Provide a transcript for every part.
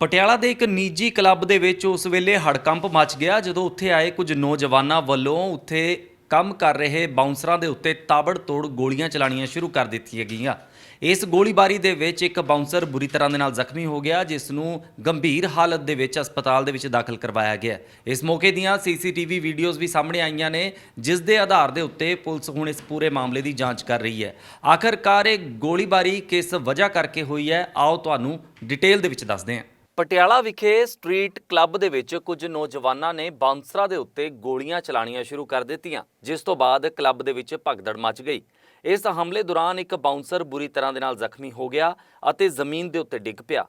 ਪਟਿਆਲਾ ਦੇ ਇੱਕ ਨਿੱਜੀ ਕਲੱਬ ਦੇ ਵਿੱਚ ਉਸ ਵੇਲੇ ਹੜਕੰਪ ਮਚ ਗਿਆ, ਜਦੋਂ ਉੱਥੇ ਆਏ ਕੁਝ ਨੌਜਵਾਨਾਂ ਵੱਲੋਂ ਉੱਥੇ ਕੰਮ ਕਰ ਰਹੇ ਬਾਉਂਸਰਾਂ ਦੇ ਉੱਤੇ ਤਾਬੜਤੋੜ ਗੋਲੀਆਂ ਚਲਾਣੀਆਂ ਸ਼ੁਰੂ ਕਰ ਦਿੱਤੀਆਂ ਗਈਆਂ। ਇਸ ਗੋਲੀਬਾਰੀ ਦੇ ਵਿੱਚ ਇੱਕ ਬਾਉਂਸਰ ਬੁਰੀ ਤਰ੍ਹਾਂ ਦੇ ਨਾਲ ਜ਼ਖਮੀ ਹੋ ਗਿਆ, ਜਿਸ ਨੂੰ ਗੰਭੀਰ ਹਾਲਤ ਦੇ ਵਿੱਚ ਹਸਪਤਾਲ ਦੇ ਵਿੱਚ ਦਾਖਲ ਕਰਵਾਇਆ ਗਿਆ। ਇਸ ਮੌਕੇ ਦੀਆਂ ਸੀਸੀਟੀਵੀ ਵੀਡੀਓਜ਼ ਵੀ ਸਾਹਮਣੇ ਆਈਆਂ ਨੇ, ਜਿਸ ਦੇ ਆਧਾਰ ਦੇ ਉੱਤੇ ਪੁਲਿਸ ਹੁਣ ਇਸ ਪੂਰੇ ਮਾਮਲੇ ਦੀ ਜਾਂਚ ਕਰ ਰਹੀ ਹੈ। ਆਖਰਕਾਰ ਇਹ ਗੋਲੀਬਾਰੀ ਕਿਸ ਵਜ੍ਹਾ ਕਰਕੇ ਹੋਈ ਹੈ? ਆਓ ਤੁਹਾਨੂੰ ਡਿਟੇਲ ਦੇ ਵਿੱਚ ਦੱਸਦੇ ਹਾਂ। ਪਟਿਆਲਾ ਵਿਖੇ ਸਟਰੀਟ ਕਲੱਬ ਦੇ ਵਿੱਚ ਕੁਝ ਨੌਜਵਾਨਾਂ ਨੇ ਬਾਉਂਸਰਾਂ ਦੇ ਉੱਤੇ ਗੋਲੀਆਂ ਚਲਾਣੀਆਂ ਸ਼ੁਰੂ ਕਰ ਦਿੱਤੀਆਂ, ਜਿਸ ਤੋਂ ਬਾਅਦ ਕਲੱਬ ਦੇ ਵਿੱਚ ਭਗਦੜ ਮਚ ਗਈ। ਇਸ ਹਮਲੇ ਦੌਰਾਨ ਇੱਕ ਬਾਉਂਸਰ ਬੁਰੀ ਤਰ੍ਹਾਂ ਦੇ ਨਾਲ ਜ਼ਖਮੀ ਹੋ ਗਿਆ ਅਤੇ ਜ਼ਮੀਨ ਦੇ ਉੱਤੇ ਡਿੱਗ ਪਿਆ,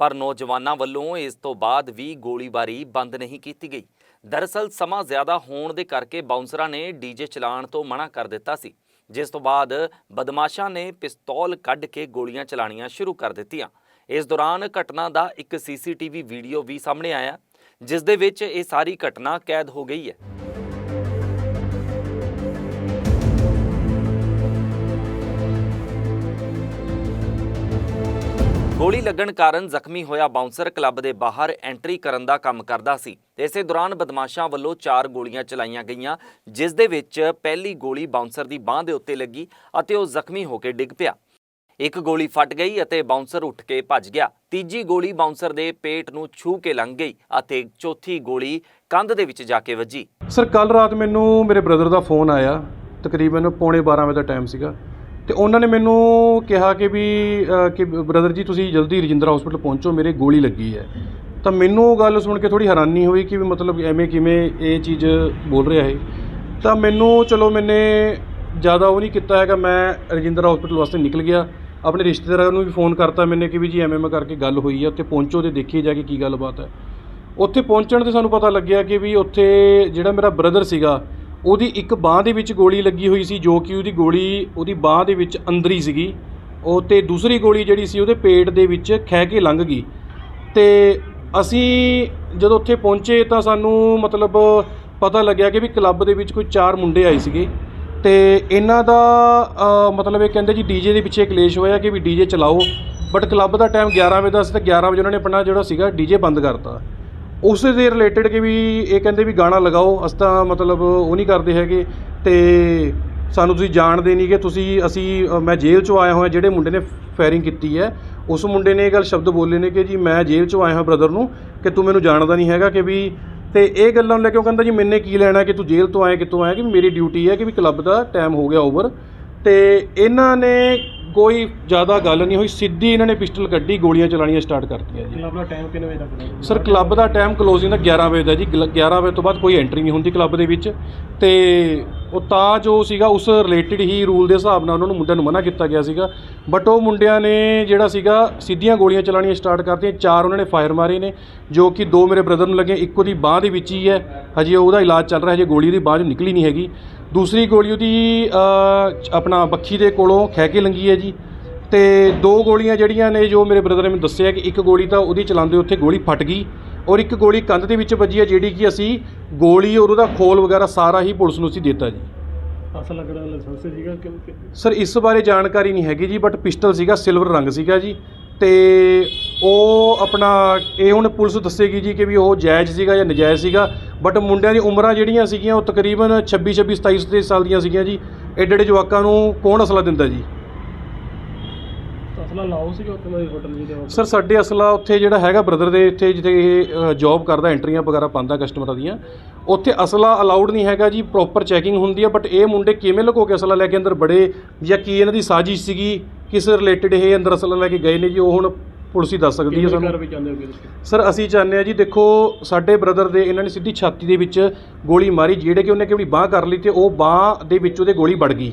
ਪਰ ਨੌਜਵਾਨਾਂ ਵੱਲੋਂ ਇਸ ਤੋਂ ਬਾਅਦ ਵੀ ਗੋਲੀਬਾਰੀ ਬੰਦ ਨਹੀਂ ਕੀਤੀ ਗਈ। ਦਰਅਸਲ ਸਮਾਂ ਜ਼ਿਆਦਾ ਹੋਣ ਦੇ ਕਰਕੇ ਬਾਉਂਸਰਾਂ ਨੇ ਡੀਜੇ ਚਲਾਉਣ ਤੋਂ ਮਨਾ ਕਰ ਦਿੱਤਾ ਸੀ, ਜਿਸ ਤੋਂ ਬਾਅਦ ਬਦਮਾਸ਼ਾਂ ਨੇ ਪਿਸਤੌਲ ਕੱਢ ਕੇ ਗੋਲੀਆਂ ਚਲਾਣੀਆਂ ਸ਼ੁਰੂ ਕਰ ਦਿੱਤੀਆਂ। ਇਸ ਦੌਰਾਨ ਘਟਨਾ ਦਾ ਇੱਕ ਸੀਸੀਟੀਵੀ ਵੀਡੀਓ ਵੀ ਸਾਹਮਣੇ ਆਇਆ, ਜਿਸ ਦੇ ਵਿੱਚ ਇਹ ਸਾਰੀ ਘਟਨਾ ਕੈਦ ਹੋ ਗਈ ਹੈ। ਗੋਲੀ ਲੱਗਣ ਕਾਰਨ ਜ਼ਖਮੀ ਹੋਇਆ ਬਾਉਂਸਰ ਕਲੱਬ ਦੇ ਬਾਹਰ ਐਂਟਰੀ ਕਰਨ ਦਾ ਕੰਮ ਕਰਦਾ ਸੀ। ਇਸੇ ਦੌਰਾਨ ਬਦਮਾਸ਼ਾਂ ਵੱਲੋਂ ਚਾਰ ਗੋਲੀਆਂ ਚਲਾਈਆਂ ਗਈਆਂ, ਜਿਸ ਦੇ ਵਿੱਚ ਪਹਿਲੀ ਗੋਲੀ ਬਾਉਂਸਰ ਦੀ ਬਾਹ ਦੇ ਉੱਤੇ ਲੱਗੀ ਅਤੇ ਉਹ ਜ਼ਖਮੀ ਹੋ ਕੇ ਡਿੱਗ ਪਿਆ। ਇੱਕ ਗੋਲੀ ਫਟ ਗਈ ਅਤੇ ਬਾਉਂਸਰ ਉੱਠ ਕੇ ਭੱਜ ਗਿਆ। ਤੀਜੀ ਗੋਲੀ ਬਾਉਂਸਰ ਦੇ ਪੇਟ ਨੂੰ ਛੂ ਕੇ ਲੰਘ ਗਈ ਅਤੇ ਚੌਥੀ ਗੋਲੀ ਕੰਧ ਦੇ ਵਿੱਚ ਜਾ ਕੇ ਵੱਜੀ। ਸਰ ਕੱਲ ਰਾਤ ਮੈਨੂੰ ਮੇਰੇ ਬ੍ਰਦਰ ਦਾ ਫੋਨ ਆਇਆ। ਤਕਰੀਬਨ ਪੌਣੇ 12 ਵਜੇ ਦਾ ਟਾਈਮ ਸੀਗਾ। ਤੇ ਉਹਨਾਂ ਨੇ ਮੈਨੂੰ ਕਿਹਾ ਕਿ ਵੀ ਕਿ ਬ੍ਰਦਰ ਜੀ, ਤੁਸੀਂ ਜਲਦੀ ਰਜਿੰਦਰਾ ਹਸਪੀਟਲ ਪਹੁੰਚੋ, ਮੇਰੇ ਗੋਲੀ ਲੱਗੀ ਹੈ। ਤਾਂ ਮੈਨੂੰ ਉਹ ਗੱਲ ਸੁਣ ਕੇ ਥੋੜੀ ਹੈਰਾਨੀ ਹੋਈ ਕਿ ਵੀ ਮਤਲਬ ਐਵੇਂ ਕਿਵੇਂ ਇਹ ਚੀਜ਼ ਬੋਲ ਰਿਹਾ ਹੈ ਤਾਂ ਮੈਨੂੰ, ਚਲੋ ਮੈਨੇ ਜ਼ਿਆਦਾ ਉਹ ਨਹੀਂ ਕੀਤਾ ਹੈਗਾ। ਮੈਂ ਰਜਿੰਦਰਾ ਹਸਪੀਟਲ ਵਾਸਤੇ ਨਿਕਲ ਗਿਆ। ਆਪਣੇ ਰਿਸ਼ਤੇਦਾਰਾਂ ਨੂੰ ਵੀ ਫੋਨ ਕਰਤਾ ਮੈਨੇ ਕਿ ਵੀ ਜੀ ਐਵੇਂ ਮੈਂ ਕਰਕੇ ਗੱਲ ਹੋਈ ਹੈ ਉੱਥੇ ਪਹੁੰਚੋ ਤੇ ਦੇਖੀਏ ਜਾ ਕੇ ਕੀ ਗੱਲਬਾਤ ਹੈ ਉੱਥੇ ਪਹੁੰਚਣ ਤੇ ਸਾਨੂੰ ਪਤਾ ਲੱਗਿਆ ਕਿ ਵੀ ਉੱਥੇ ਜਿਹੜਾ ਮੇਰਾ ਬ੍ਰਦਰ ਸੀਗਾ, ਉਹਦੀ ਇੱਕ ਬਾਹ ਦੇ ਵਿੱਚ ਗੋਲੀ ਲੱਗੀ ਹੋਈ ਸੀ, ਜੋ ਕਿ ਉਹਦੀ ਗੋਲੀ, ਉਹਦੀ ਬਾਹ ਦੇ ਵਿੱਚ ਅੰਦਰ ਹੀ ਸੀਗੀ। ਉਹ ਤੇ ਦੂਸਰੀ ਗੋਲੀ ਜਿਹੜੀ ਸੀ, ਉਹਦੇ ਪੇਟ ਦੇ ਵਿੱਚ ਖਹਿ ਕੇ ਲੰਘ ਗਈ। ਤੇ ਅਸੀਂ ਜਦੋਂ ਉੱਥੇ ਪਹੁੰਚੇ ਤਾਂ ਸਾਨੂੰ ਮਤਲਬ ਪਤਾ ਲੱਗਿਆ ਕਿ ਵੀ ਕਲੱਬ ਦੇ ਵਿੱਚ ਕੋਈ ਚਾਰ ਮੁੰਡੇ ਆਏ ਸੀਗੇ। ਅਤੇ ਇਹਨਾਂ ਦਾ ਮਤਲਬ ਇਹ ਕਹਿੰਦੇ ਜੀ ਡੀਜੇ ਦੇ ਪਿੱਛੇ ਕਲੇਸ਼ ਹੋਇਆ ਕਿ ਵੀ ਡੀਜੇ ਚਲਾਓ। ਬਟ ਕਲੱਬ ਦਾ ਟਾਈਮ 11 ਵਜੇ ਦਾ ਸੀ ਤੇ 11 ਵਜੇ ਉਹਨਾਂ ਨੇ ਆਪਣਾ ਜਿਹੜਾ ਸੀਗਾ ਡੀਜੇ ਬੰਦ ਕਰਤਾ। ਉਸ ਦੇ ਰਿਲੇਟਡ ਕਿ ਵੀ ਇਹ ਕਹਿੰਦੇ ਵੀ ਗਾਣਾ ਲਗਾਓ, ਅਸੀਂ ਤਾਂ ਮਤਲਬ ਉਹ ਨਹੀਂ ਕਰਦੇ ਹੈਗੇ। ਅਤੇ ਸਾਨੂੰ ਤੁਸੀਂ ਜਾਣਦੇ ਨਹੀਂ ਕਿ ਤੁਸੀਂ, ਅਸੀਂ ਮੈਂ ਜੇਲ੍ਹ ਚੋਂ ਆਇਆ ਹੋਇਆ, ਜਿਹੜੇ ਮੁੰਡੇ ਨੇ ਫਾਇਰਿੰਗ ਕੀਤੀ ਹੈ, ਉਸ ਮੁੰਡੇ ਨੇ ਇਹ ਗੱਲ ਸ਼ਬਦ ਬੋਲੇ ਨੇ ਕਿ ਜੀ ਮੈਂ ਜੇਲ੍ਹ ਚੋਂ ਆਇਆ ਹਾਂ ਬ੍ਰਦਰ ਨੂੰ, ਕਿ ਤੂੰ ਮੈਨੂੰ ਜਾਣਦਾ ਨਹੀਂ ਹੈਗਾ ਕਿ ਵੀ ਤੇ ਇਹ ਗੱਲਾਂ ਨੂੰ ਲੈ ਕੇ ਉਹ ਕਹਿੰਦਾ ਜੀ ਮੈਨੇ ਕੀ ਲੈਣਾ ਕਿ ਤੂੰ ਜੇਲ੍ਹ ਤੋਂ ਆਇਆ, ਕਿੱਥੋਂ ਆਇਆ, ਕਿ ਮੇਰੀ ਡਿਊਟੀ ਹੈ ਕਿ ਵੀ ਕਲੱਬ ਦਾ ਟਾਈਮ ਹੋ ਗਿਆ ਓਵਰ ਤੇ ਇਹਨਾਂ ਨੇ ਕੋਈ ਜ਼ਿਆਦਾ ਗੱਲ ਨਹੀਂ ਹੋਈ ਸਿੱਧੀ ਇਹਨਾਂ ਨੇ ਪਿਸਟਲ ਕੱਢੀ ਗੋਲੀਆਂ ਚਲਾਣੀਆਂ ਸਟਾਰਟ ਕਰਤੀਆਂ ਜੀ। ਕਲੱਬ ਦਾ ਟਾਈਮ ਕਿੰਨੇ ਵਜੇ ਤੱਕ ਦਾ ਸਰ ਕਲੱਬ ਦਾ ਟਾਈਮ ਕਲੋਜ਼ਿੰਗ ਦਾ 11 ਵਜੇ ਦਾ ਜੀ। ਗਿਲ- 11 ਵਜੇ ਤੋਂ ਬਾਅਦ ਕੋਈ ਐਂਟਰੀ ਨਹੀਂ ਹੁੰਦੀ ਕਲੱਬ ਦੇ ਵਿੱਚ। ਤੇ ਉਹ ਤਾਂ ਜੋ ਸੀਗਾ ਉਸ ਰਿਲੇਟਡ ਹੀ ਰੂਲ ਦੇ ਹਿਸਾਬ ਨਾਲ ਉਹਨਾਂ ਨੂੰ ਮੁੰਡਿਆਂ ਨੂੰ ਮਨਾ ਕੀਤਾ ਗਿਆ ਸੀਗਾ। ਬਟ ਉਹ ਮੁੰਡਿਆਂ ਨੇ ਜਿਹੜਾ ਸੀਗਾ ਸਿੱਧੀਆਂ ਗੋਲੀਆਂ ਚਲਾਣੀਆਂ ਸਟਾਰਟ ਕਰਤੀਆਂ। ਚਾਰ ਉਹਨਾਂ ਨੇ ਫਾਇਰ ਮਾਰੇ ਨੇ ਜੋ ਕਿ ਦੋ ਮੇਰੇ ਬ੍ਰਦਰ ਨੂੰ ਲੱਗੇ ਇੱਕ ਉਹਦੀ ਬਾਹ ਦੇ ਵਿੱਚ ਹੀ ਹੈ। ਹਜੇ ਉਹਦਾ ਇਲਾਜ ਚੱਲ ਰਿਹਾ ਹਜੇ ਗੋਲੀ ਉਹਦੀ ਬਾਹ 'ਚੋਂ ਨਿਕਲੀ ਨਹੀਂ ਹੈਗੀ। ਦੂਸਰੀ ਗੋਲੀ ਉਹਦੀ ਆਪਣਾ ਬੱਖੀ ਦੇ ਕੋਲੋਂ ਖਹਿ ਕੇ ਲੰਗੀ ਹੈ ਜੀ। ਤੇ ਦੋ ਗੋਲੀਆਂ ਜਿਹੜੀਆਂ ਨੇ ਜੋ ਮੇਰੇ ਬ੍ਰਦਰ ਨੇ ਮੈਨੂੰ ਦੱਸਿਆ ਕਿ ਇੱਕ ਗੋਲੀ ਤਾਂ ਉਹਦੀ ਚਲਾਉਂਦੇ ਉੱਥੇ ਗੋਲੀ ਫਟ ਗਈ ਔਰ ਇੱਕ ਗੋਲੀ ਕੰਧ ਦੇ ਵਿੱਚ ਵੱਜੀ ਹੈ ਜਿਹੜੀ ਕਿ ਅਸੀਂ ਗੋਲੀ ਔਰ ਉਹਦਾ ਖੋਲ ਵਗੈਰਾ ਸਾਰਾ ਹੀ ਪੁਲਿਸ ਨੂੰ ਅਸੀਂ ਦਿੱਤਾ ਜੀ। ਅਸਲ ਲੱਗਣਾ ਲਾਇਸੈਂਸ ਸੀਗਾ ਕਿ ਕਿ- ਸਰ ਇਸ ਬਾਰੇ ਜਾਣਕਾਰੀ ਨਹੀਂ ਹੈਗੀ ਜੀ ਬਟ ਪਿਸਟਲ ਸੀਗਾ ਸਿਲਵਰ ਰੰਗ ਸੀਗਾ ਜੀ। ਤੇ ਉਹ ਆਪਣਾ ਇਹ ਹੁਣ ਪੁਲਿਸ ਦੱਸੇਗੀ ਜੀ ਕਿ ਵੀ ਉਹ ਜਾਇਜ਼ ਸੀਗਾ ਜਾਂ ਨਜਾਇਜ਼ ਸੀਗਾ। ਬਟ ਮੁੰਡਿਆਂ ਦੀ ਉਮਰਾਂ ਜਿਹੜੀਆਂ ਸੀਗੀਆਂ ਉਹ ਤਕਰੀਬਨ 26 26 27 27 ਸਾਲ ਦੀਆਂ ਸੀਗੀਆਂ ਜੀ। ਐਡੇ ਐਡੇ ਜਵਾਕਾਂ ਨੂੰ ਕੌਣ ਅਸਲਾ ਦਿੰਦਾ ਜੀ? ਅਸਲਾ ਲਾਓ ਸੀਗਾ ਉੱਥੇ ਮੈਂ ਹੋਟਲ ਜੀ ਦੇ ਸਰ ਸਾਡੇ ਅਸਲਾ ਉੱਥੇ ਜਿਹੜਾ ਹੈਗਾ ਬ੍ਰਦਰ ਦੇ ਇੱਥੇ ਜਿੱਥੇ ਇਹ ਜੌਬ ਕਰਦਾ ਐਂਟਰੀਆਂ ਵਗੈਰਾ ਪਾਉਂਦਾ ਕਸਟਮਰਾਂ ਦੀਆਂ। ਉੱਥੇ ਅਸਲਾ ਅਲਾਉਡ ਨਹੀਂ ਹੈਗਾ ਜੀ ਪ੍ਰੋਪਰ ਚੈਕਿੰਗ ਹੁੰਦੀ ਹੈ ਬਟ ਇਹ ਮੁੰਡੇ ਕਿਵੇਂ ਲੁਕੋ ਕੇ ਅਸਲਾ ਲੈ ਕੇ ਅੰਦਰ ਬੜੇ ਜਾਂ ਕੀ ਇਹਨਾਂ ਦੀ ਸਾਜ਼ਿਸ਼ ਸੀਗੀ ਕਿਸ ਰਿਲੇਟਡ ਇਹ ਅੰਦਰ ਅਸਲਾ ਲੈ ਕੇ ਗਏ ਨੇ ਜੀ ਉਹ ਹੁਣ ਪੁਲਿਸ ਹੀ ਦੱਸ ਸਕਦੀ ਹੈ ਕਿੰਨੇ ਸਾਨੂੰ। ਤੁਸੀਂ? ਸਰ ਅਸੀਂ ਚਾਹੁੰਦੇ ਹਾਂ ਜੀ ਦੇਖੋ ਸਾਡੇ ਬ੍ਰਦਰ ਦੇ ਇਹਨਾਂ ਨੇ ਸਿੱਧੀ ਛਾਤੀ ਦੇ ਵਿੱਚ ਗੋਲੀ ਮਾਰੀ ਜਿਹੜੇ ਕਿ ਉਹਨੇ ਕਿਹੜੀ ਬਾਹ ਕਰ ਲਈ ਤੇ ਉਹ ਬਾਹ ਦੇ ਵਿੱਚ ਉਹਦੇ ਗੋਲੀ ਵੜ ਗਈ।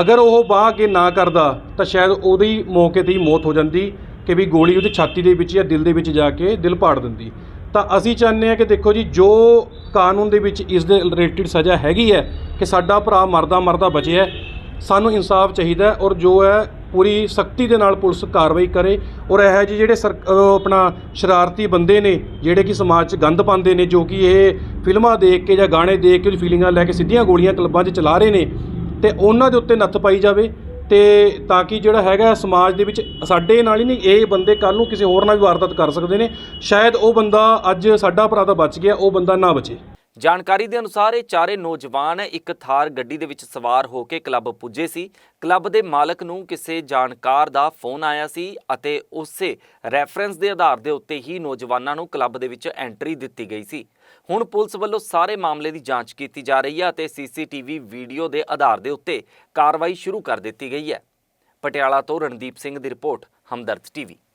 ਅਗਰ ਉਹ ਬਾਹ ਅੱਗੇ ਨਾ ਕਰਦਾ ਤਾਂ ਸ਼ਾਇਦ ਉਹਦੀ ਮੌਕੇ ਤੇ ਹੀ ਮੌਤ ਹੋ ਜਾਂਦੀ ਕਿ ਵੀ ਗੋਲੀ ਉਹਦੀ ਛਾਤੀ ਦੇ ਵਿੱਚ ਜਾਂ ਦਿਲ ਦੇ ਵਿੱਚ ਜਾ ਕੇ ਦਿਲ ਪਾੜ ਦਿੰਦੀ। ਤਾਂ ਅਸੀਂ ਚਾਹੁੰਦੇ ਹਾਂ ਕਿ ਦੇਖੋ ਜੀ ਜੋ ਕਾਨੂੰਨ ਦੇ ਵਿੱਚ ਇਸ ਦੇ ਰਿਲੇਟਡ ਸਜ਼ਾ ਹੈਗੀ ਹੈ ਕਿ ਸਾਡਾ ਭਰਾ ਮਰਦਾ ਮਰਦਾ ਬਚਿਆ ਹੈ। ਸਾਨੂੰ ਇਨਸਾਫ ਚਾਹੀਦਾ ਹੈ ਔਰ ਜੋ ਹੈ ਪੂਰੀ ਸਖਤੀ ਦੇ ਨਾਲ ਪੁਲਿਸ ਕਾਰਵਾਈ ਕਰੇ ਔਰ ਇਹ ਜਿਹੇ ਜਿਹੜੇ ਸਰ ਅਹ ਆਪਣਾ ਸ਼ਰਾਰਤੀ ਬੰਦੇ ਨੇ, ਜਿਹੜੇ ਕਿ ਸਮਾਜ 'ਚ ਗੰਦ ਪਾਉਂਦੇ ਨੇ, ਜੋ ਕਿ ਇਹ ਫਿਲਮਾਂ ਦੇਖ ਕੇ ਜਾਂ ਗਾਣੇ ਦੇਖ ਕੇ ਉਹਦੀ ਫੀਲਿੰਗਾਂ ਲੈ ਕੇ ਸਿੱਧੀਆਂ ਗੋਲੀਆਂ ਕਲੱਬਾਂ 'ਚ ਚਲਾ ਰਹੇ ਨੇ ਤੇ ਉਹਨਾਂ ਦੇ ਉੱਤੇ ਨੱਥ ਪਾਈ ਜਾਵੇ ਤੇ ਤਾਂ ਕਿ ਜਿਹੜਾ ਹੈਗਾ ਸਮਾਜ ਦੇ ਵਿੱਚ ਸਾਡੇ ਨਾਲ ਹੀ ਨਹੀਂ, ਇਹ ਬੰਦੇ ਕੱਲ ਨੂੰ ਕਿਸੇ ਹੋਰ ਨਾਲ ਵੀ ਵਾਰਦਾਤ ਕਰ ਸਕਦੇ ਨੇ। ਸ਼ਾਇਦ ਉਹ ਬੰਦਾ ਅੱਜ ਸਾਡਾ ਭਰਾ ਤਾਂ ਬਚ ਗਿਆ, ਉਹ ਬੰਦਾ ਨਾ ਬਚੇ। ਜਾਣਕਾਰੀ ਦੇ ਅਨੁਸਾਰ ਇਹ ਚਾਰੇ ਨੌਜਵਾਨ ਇੱਕ ਥਾਰ ਗੱਡੀ ਦੇ ਵਿੱਚ ਸਵਾਰ ਹੋ ਕੇ ਕਲੱਬ ਪੁੱਜੇ ਸੀ। ਕਲੱਬ ਦੇ ਮਾਲਕ ਨੂੰ ਕਿਸੇ ਜਾਣਕਾਰ ਦਾ ਫੋਨ ਆਇਆ ਸੀ ਅਤੇ ਉਸੇ ਰੈਫਰੈਂਸ ਦੇ ਆਧਾਰ ਦੇ ਉੱਤੇ ਹੀ ਨੌਜਵਾਨਾਂ ਨੂੰ ਕਲੱਬ ਦੇ ਵਿੱਚ ਐਂਟਰੀ ਦਿੱਤੀ ਗਈ ਸੀ। ਹੁਣ ਪੁਲਿਸ ਵੱਲੋਂ ਸਾਰੇ ਮਾਮਲੇ ਦੀ ਜਾਂਚ ਕੀਤੀ ਜਾ ਰਹੀ ਹੈ ਅਤੇ ਸੀਸੀਟੀਵੀ ਵੀਡੀਓ ਦੇ ਆਧਾਰ ਦੇ ਉੱਤੇ ਕਾਰਵਾਈ ਸ਼ੁਰੂ ਕਰ ਦਿੱਤੀ ਗਈ ਹੈ। ਪਟਿਆਲਾ ਤੋਂ ਰਣਦੀਪ ਸਿੰਘ ਦੀ ਰਿਪੋਰਟ, ਹਮਦਰਦ ਟੀਵੀ।